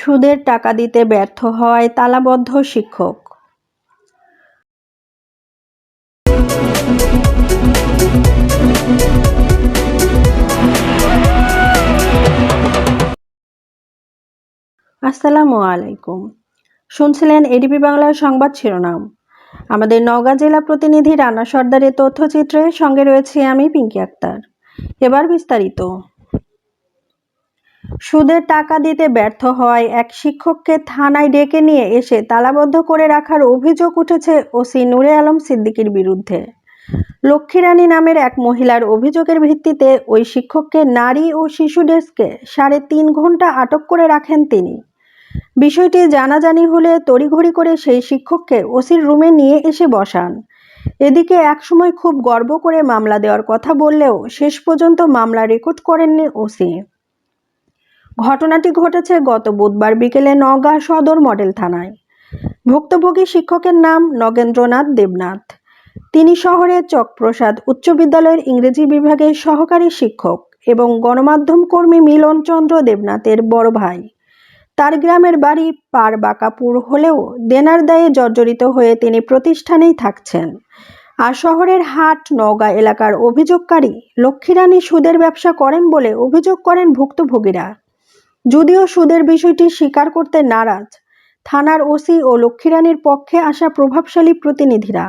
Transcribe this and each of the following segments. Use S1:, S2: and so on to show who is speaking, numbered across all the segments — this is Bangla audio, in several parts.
S1: সুদের টাকা দিতে ব্যর্থ হওয়ায় তালাবদ্ধ শিক্ষক। আসসালামু আলাইকুম। শুনছিলেন এডিপি বাংলার সংবাদ শিরোনাম। আমাদের নওগাঁ জেলা প্রতিনিধি রানা সর্দারের তথ্যচিত্রে সঙ্গে রয়েছে আমি পিঙ্কি আক্তার। এবার বিস্তারিত। সুদের টাকা দিতে ব্যর্থ হওয়ায় এক শিক্ষককে থানায় ডেকে নিয়ে এসে তালাবদ্ধ করে রাখার অভিযোগ উঠেছে ওসি নূরে আলম সিদ্দিকীর বিরুদ্ধে। লক্ষ্মীরানী নামের এক মহিলার অভিযোগের ভিত্তিতে ওই শিক্ষককে নারী ও শিশু ডেস্কে সাড়ে তিন ঘণ্টা আটক করে রাখেন তিনি। বিষয়টি জানাজানি হলে তড়িঘড়ি করে সেই শিক্ষককে ওসির রুমে নিয়ে এসে বসান। এদিকে একসময় খুব গর্ব করে মামলা দেওয়ার কথা বললেও শেষ পর্যন্ত মামলা রেকর্ড করেননি ওসি। ঘটনাটি ঘটেছে গত বুধবার বিকেলে নওগাঁ সদর মডেল থানায়। ভুক্তভোগী শিক্ষকের নাম নগেন্দ্রনাথ দেবনাথ। তিনি শহরের চকপ্রসাদ উচ্চ বিদ্যালয়ের ইংরেজি বিভাগের সহকারী শিক্ষক এবং গণমাধ্যম কর্মী মিলন চন্দ্র দেবনাথের বড় ভাই। তার গ্রামের বাড়ি পার বাঁকাপুর হলেও দেনার দায়ে জর্জরিত হয়ে তিনি প্রতিষ্ঠানেই থাকছেন। আর শহরের হাট নওগাঁ এলাকার অভিযোগকারী লক্ষ্মীরানী সুদের ব্যবসা করেন বলে অভিযোগ করেন ভুক্তভোগীরা। যদিও সুদের বিষয়টি স্বীকার করতে নারাজ, থানার ওসি ও লক্ষ্মীরানীর পক্ষে আসা প্রভাবশালী প্রতিনিধিরা।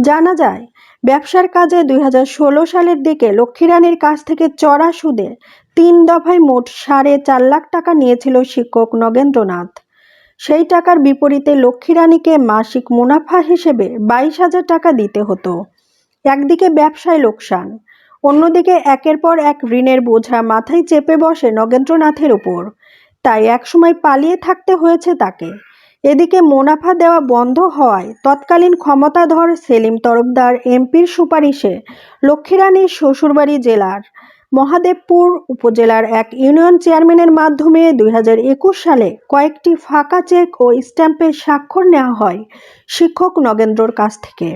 S1: জানা যায়, ব্যবসার কাজে দুই হাজার ষোলো সালের দিকে লক্ষ্মীরানীর কাছ থেকে চড়া সুদে তিন দফায় মোট সাড়ে চার লাখ টাকা নিয়েছিল শিক্ষক নগেন্দ্রনাথ। সেই টাকার বিপরীতে লক্ষ্মীরানীকে মাসিক মুনাফা হিসেবে বাইশ হাজার টাকা দিতে হতো। একদিকে ব্যবসায় লোকসান অন্যদিকে একের পর এক ঋণের বোঝা মাথায় চেপে বসে নগেন্দ্রনাথের উপর। তাই একসময় পালিয়ে থাকতে হয়েছে তাকে। এদিকে মুনাফা দেওয়া বন্ধ হওয়ায় তৎকালীন ক্ষমতাধর সেলিম তরফদার এমপির সুপারিশে লক্ষ্মীরানীর শ্বশুরবাড়ি জেলার মহাদেবপুর উপজেলার এক ইউনিয়ন চেয়ারম্যানের মাধ্যমে দুই হাজার একুশ সালে কয়েকটি ফাঁকা চেক ও স্ট্যাম্পের স্বাক্ষর নেওয়া হয় শিক্ষক নগেন্দ্রর কাছ থেকে।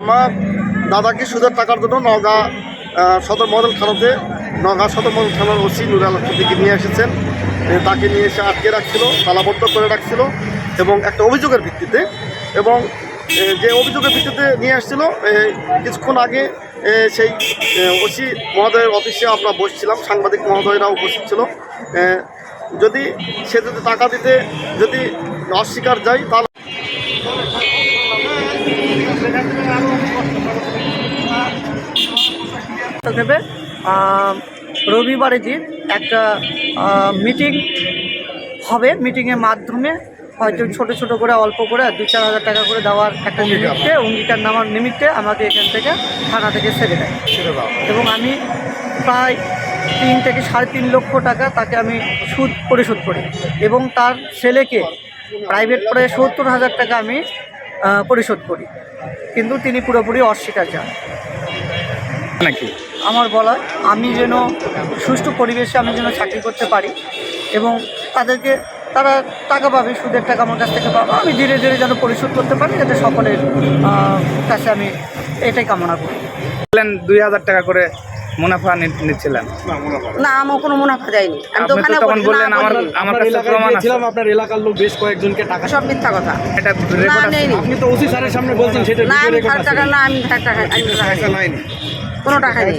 S2: আমার দাদাকে সুদের টাকার জন্য নগা সদর মডেল থানাতে নগা সদর মডেল থানার ওসি নুর আলম নিয়ে এসেছেন। তাকে নিয়ে এসে আটকে রাখছিল তালাবদ্ধ করে রাখছিল এবং একটা অভিযোগের ভিত্তিতে এবং যে অভিযোগের ভিত্তিতে নিয়ে আসছিল কিছুক্ষণ আগে সেই ওসি মহোদয়ের অফিসে আমরা বসছিলাম, সাংবাদিক মহোদয়রা উপস্থিত ছিল। যদি সে যদি টাকা দিতে, যদি অস্বীকার যায়, তাহলে
S3: রবিবারে দিন একটা মিটিং হবে মিটিংয়ের মাধ্যমে হয়তো ছোট ছোট করে অল্প করে দু চার হাজার টাকা করে দেওয়ার একটা। নিমিত্তে অঙ্গীকার নামার নিমিত্তে আমাকে এখান থেকে থানা থেকে ছেড়ে দেয়। এবং আমি প্রায় তিন থেকে সাড়ে তিন লক্ষ টাকা তাকে আমি সুদ পরিশোধ করি। এবং তার ছেলেকে প্রাইভেট পড়ে সত্তর হাজার টাকা আমি পরিশোধ করি। কিন্তু তিনি পুরোপুরি অস্বীকার যান
S4: নাকি
S3: আমার বলা আমি যেন সুষ্ঠু পরিবেশে আমি যেন চাকরি করতে পারি এবং তাদেরকে তারা টাকা পাবে সুদের টাকা আমার কাছ থেকে পাবো আমি ধীরে ধীরে যেন পরিশোধ করতে পারি যাতে সকলের কাছে আমি এটাই কামনা করি।
S4: বললেন দুই হাজার টাকা করে মুনাফা নিচ্ছিলেন?
S5: না আমার কোনো মুনাফা দেয়নি আমি দোকানে
S4: তখন বললেন আমার আমার কাছে প্রমাণ আছে।
S6: আপনার এলাকার লোক বেশ কয়েকজনকে টাকা
S5: সব মিথ্যা কথা।
S4: এটা
S5: না
S4: রেকর্ড আছে
S6: আপনি তো ওসি স্যারের সামনে বলছেন সেটা
S5: না আমি
S6: রেকর্ড
S5: ষাট টাকা না আমি ষাট টাকা আমি টাকা নেই। কোনো টাকা নেই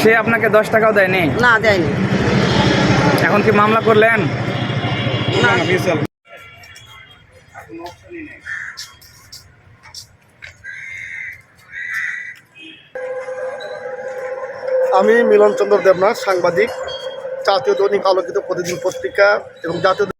S4: সে আপনাকে দশ টাকাও দেয়নি?
S5: না দেয়নি।
S4: এখন কি মামলা করলেন?
S2: আমি মিলন চন্দ্র দেবনাথ সাংবাদিক জাতীয় দৈনিক আলোকিত প্রতিদিন পত্রিকা এবং জাতীয়